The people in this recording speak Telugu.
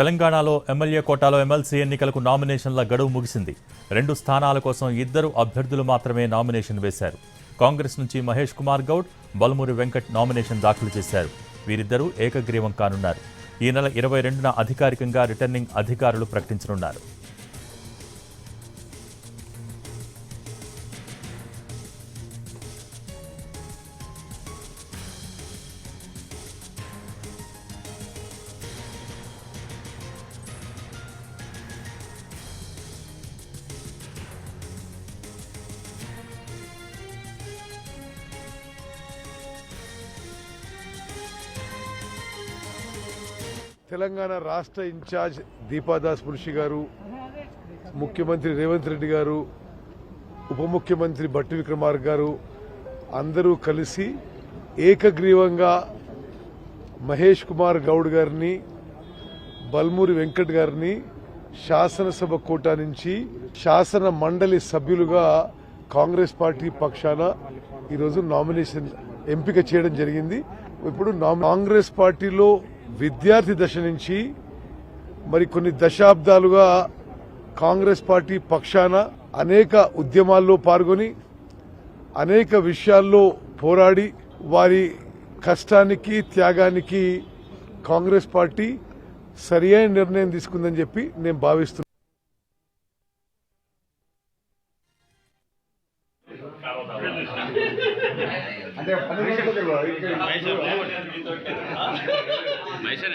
తెలంగాణలో ఎమ్మెల్యే కోటాలో ఎమ్మెల్సీ ఎన్నికలకు నామినేషన్ల గడువు ముగిసింది. రెండు స్థానాల కోసం ఇద్దరు అభ్యర్థులు మాత్రమే నామినేషన్ వేశారు. కాంగ్రెస్ నుంచి మహేష్ కుమార్ గౌడ్ బల్మూరి వెంకట్ నామినేషన్ దాఖలు చేశారు. వీరిద్దరూ ఏకగ్రీవం కానున్నారు. ఈ నెల ఇరవై రెండున అధికారికంగా రిటర్నింగ్ అధికారులు ప్రకటించనున్నారు. తెలంగాణ రాష్ట్ర ఇన్ఛార్జ్ దీపాదాస్ పురుషి గారు ముఖ్యమంత్రి రేవంత్ రెడ్డి గారు ఉప ముఖ్యమంత్రి బట్టి విక్రమార్క గారు అందరూ కలిసి ఏకగ్రీవంగా మహేష్ కుమార్ గౌడ్ గారిని బల్మూరి వెంకట్ గారిని శాసనసభ కోటా నుంచి శాసన మండలి సభ్యులుగా కాంగ్రెస్ పార్టీ పక్షాన ఈరోజు నామినేషన్ ఎంపిక చేయడం జరిగింది. ఇప్పుడు కాంగ్రెస్ పార్టీలో విద్యార్థి దశ నుంచి మరి కొన్ని దశాబ్దాలుగా కాంగ్రెస్ పార్టీ పక్షాన అనేక ఉద్యమాల్లో పాల్గొని అనేక విషయాల్లో పోరాడి వారి కష్టానికి త్యాగానికి కాంగ్రెస్ పార్టీ సరియైన నిర్ణయం తీసుకుందని చెప్పి నేను భావిస్తున్నాను అంటే మైసన్